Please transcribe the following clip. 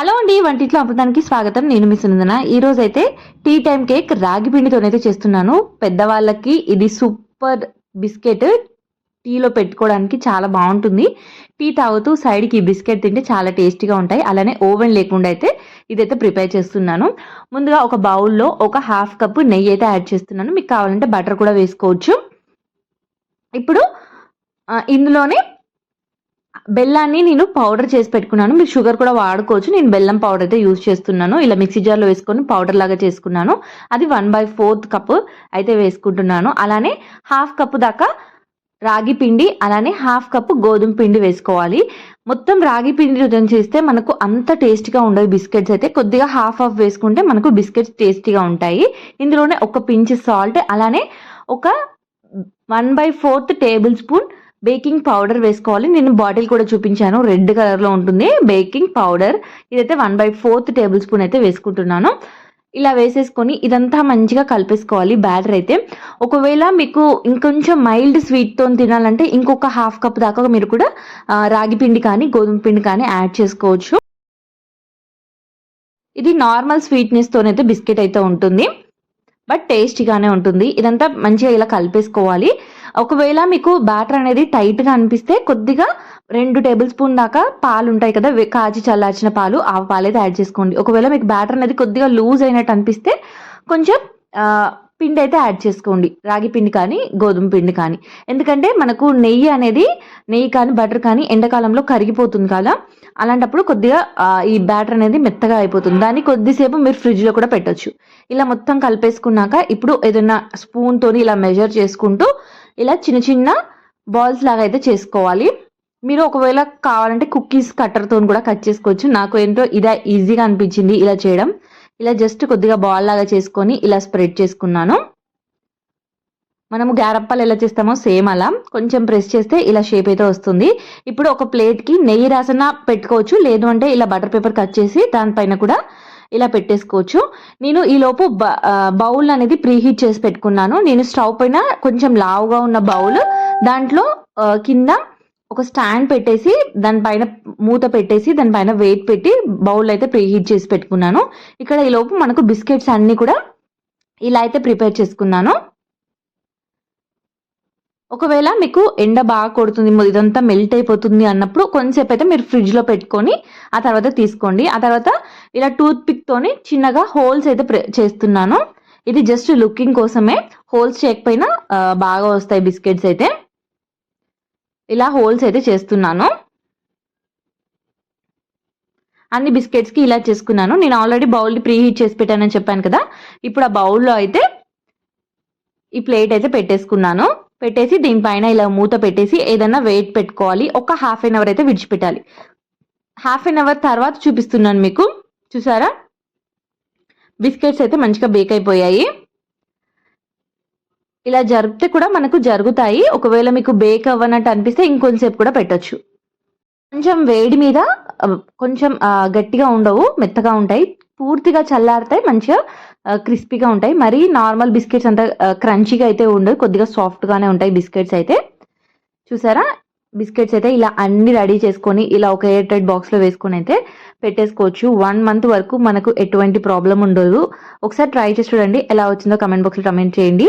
Hello అండి వంటిట్లో అమృతానికి స్వాగతం. నేను మీ సునందన. ఈరోజు అయితే టీ టైం కేక్ రాగి పిండితోనైతే చేస్తున్నాను. పెద్దవాళ్ళకి ఇది సూపర్ బిస్కెట్. టీలో పెట్టుకోవడానికి చాలా బాగుంటుంది. టీ తాగుతూ సైడ్కి ఈ బిస్కెట్ తింటే చాలా టేస్టీగా ఉంటాయి. అలానే ఓవెన్ లేకుండా అయితే ఇదైతే ప్రిపేర్ చేస్తున్నాను. ముందుగా ఒక బౌల్లో ఒక హాఫ్ కప్ నెయ్యి అయితే యాడ్ చేస్తున్నాను. మీకు కావాలంటే బటర్ కూడా వేసుకోవచ్చు. ఇప్పుడు ఇందులోనే బెల్లాన్ని నేను పౌడర్ చేసి పెట్టుకున్నాను. మీరు షుగర్ కూడా వాడుకోవచ్చు. నేను బెల్లం పౌడర్ అయితే యూజ్ చేస్తున్నాను. ఇలా మిక్సీ జార్లో వేసుకొని పౌడర్ లాగా చేసుకున్నాను. అది వన్ బై ఫోర్త్ కప్ అయితే వేసుకుంటున్నాను. అలానే హాఫ్ కప్ దాకా రాగి పిండి అలానే హాఫ్ కప్ గోధుమ పిండి వేసుకోవాలి. మొత్తం రాగి పిండి చేస్తే మనకు అంత టేస్టీగా ఉండవు బిస్కెట్స్ అయితే. కొద్దిగా హాఫ్ హాఫ్ వేసుకుంటే మనకు బిస్కెట్స్ టేస్టీగా ఉంటాయి. ఇందులోనే ఒక పించ్ సాల్ట్ అలానే ఒక one by fourth tablespoon baking powder వేసుకోవాలి. నేను బాటిల్ కూడా చూపించాను. రెడ్ కలర్లో ఉంటుంది. Baking powder. ఇదైతే one by fourth tablespoon అయితే వేసుకుంటున్నాను. ఇలా వేసేసుకొని ఇదంతా మంచిగా కలిపేసుకోవాలి. బ్యాటర్ అయితే. ఒకవేళ మీకు ఇంకొంచెం మైల్డ్ స్వీట్తో తినాలంటే ఇంకొక హాఫ్ కప్ దాకా మీరు కూడా రాగి పిండి కానీ గోధుమ పిండి కానీ యాడ్ చేసుకోవచ్చు. ఇది నార్మల్ స్వీట్నెస్తోనైతే బిస్కెట్ అయితే ఉంటుంది. బట్ టేస్టీగానే ఉంటుంది. ఇదంతా మంచిగా ఇలా కలిపేసుకోవాలి. ఒకవేళ మీకు బ్యాటర్ అనేది టైట్గా అనిపిస్తే కొద్దిగా రెండు టేబుల్ స్పూన్ దాకా పాలు ఉంటాయి కదా కాచి చల్లార్చిన పాలు ఆ పాలు అయితే యాడ్ చేసుకోండి. ఒకవేళ మీకు బ్యాటర్ అనేది కొద్దిగా లూజ్ అయినట్టు అనిపిస్తే కొంచెం పిండి అయితే యాడ్ చేసుకోండి. రాగి పిండి కానీ గోధుమ పిండి కానీ. ఎందుకంటే మనకు నెయ్యి అనేది నెయ్యి కానీ బటర్ కానీ ఎండాకాలంలో కరిగిపోతుంది కదా. అలాంటప్పుడు కొద్దిగా ఈ బ్యాటర్ అనేది మెత్తగా అయిపోతుంది. దాన్ని కొద్దిసేపు మీరు ఫ్రిడ్జ్లో కూడా పెట్టొచ్చు. ఇలా మొత్తం కలిపేసుకున్నాక ఇప్పుడు ఏదైనా స్పూన్తో ఇలా మెజర్ చేసుకుంటూ ఇలా చిన్న చిన్న బాల్స్ లాగా అయితే చేసుకోవాలి. మీరు ఒకవేళ కావాలంటే కుక్కీస్ కట్టర్తో కూడా కట్ చేసుకోవచ్చు. నాకు ఏంటో ఇదే ఈజీగా అనిపించింది ఇలా చేయడం. ఇలా జస్ట్ కొద్దిగా బాల్ లాగా చేసుకొని ఇలా స్ప్రెడ్ చేసుకున్నాను. మనము గ్యారప్పాలు ఎలా చేస్తామో సేమ్ అలా. కొంచెం ప్రెస్ చేస్తే ఇలా షేప్ అయితే వస్తుంది. ఇప్పుడు ఒక ప్లేట్కి నెయ్యి రాసన పెట్టుకోవచ్చు. లేదు అంటే ఇలా బటర్ పేపర్ కట్ చేసి దానిపైన కూడా ఇలా పెట్టేసుకోవచ్చు. నేను ఈ లోపు బౌల్ అనేది ప్రీహీట్ చేసి పెట్టుకున్నాను. నేను స్టవ్ పైన కొంచెం లావుగా ఉన్న బౌల్ దాంట్లో కింద ఒక స్టాండ్ పెట్టేసి దానిపైన మూత పెట్టేసి దానిపైన వెయిట్ పెట్టి బౌల్ అయితే ప్రీహీట్ చేసి పెట్టుకున్నాను. ఇక్కడ ఈ లోపు మనకు బిస్కెట్స్ అన్ని కూడా ఇలా అయితే ప్రిపేర్ చేసుకున్నాను. ఒకవేళ మీకు ఎండ బాగా కొడుతుంది ఇదంతా మెల్ట్ అయిపోతుంది అన్నప్పుడు కొంచెంసేపు అయితే మీరు ఫ్రిడ్జ్లో పెట్టుకొని ఆ తర్వాత తీసుకోండి. ఆ తర్వాత ఇలా టూత్ చిన్నగా హోల్స్ అయితే చేస్తున్నాను. ఇది జస్ట్ లుకింగ్ కోసమే. హోల్స్ చేయకపోయినా బాగా వస్తాయి బిస్కెట్స్ అయితే. ఇలా హోల్స్ అయితే చేస్తున్నాను. అన్ని బిస్కెట్స్కి ఇలా చేసుకున్నాను. నేను ఆల్రెడీ బౌల్ ప్రీ హీట్ చేసి పెట్టానని చెప్పాను కదా. ఇప్పుడు ఆ బౌల్లో అయితే ఈ ప్లేట్ అయితే పెట్టేసుకున్నాను. పెట్టేసి దీనిపైన ఇలా మూత పెట్టేసి ఏదైనా వెయిట్ పెట్టుకోవాలి. ఒక హాఫ్ అన్ అవర్ అయితే విడిచిపెట్టాలి. హాఫ్ అన్ అవర్ తర్వాత చూపిస్తున్నాను మీకు. చూసారా? బిస్కెట్స్ అయితే మంచిగా బేక్ అయిపోయాయి. ఇలా జరిపితే కూడా మనకు జరుగుతాయి. ఒకవేళ మీకు బేక్ అవ్వనట్టు అనిపిస్తే ఇంకొంచెంసేపు కూడా పెట్టచ్చు. కొంచెం వేడి మీద కొంచెం గట్టిగా ఉండవు మెత్తగా ఉంటాయి. పూర్తిగా చల్లారుతాయి మంచిగా క్రిస్పీగా ఉంటాయి. మరీ నార్మల్ బిస్కెట్స్ అంత క్రంచీగా అయితే ఉండవు. కొద్దిగా సాఫ్ట్గానే ఉంటాయి బిస్కెట్స్ అయితే. చూసారా? బిస్కెట్స్ అయితే ఇలా అన్ని రెడీ చేసుకొని ఇలా ఒక ఎయిర్ టైట్ బాక్స్లో వేసుకొని అయితే పెట్టేసుకోవచ్చు. వన్ మంత్ వరకు మనకు ఎటువంటి ప్రాబ్లం ఉండదు. ఒకసారి ట్రై చేసి చూడండి. ఎలా వచ్చిందో కమెంట్ బాక్స్లో కమెంట్ చేయండి.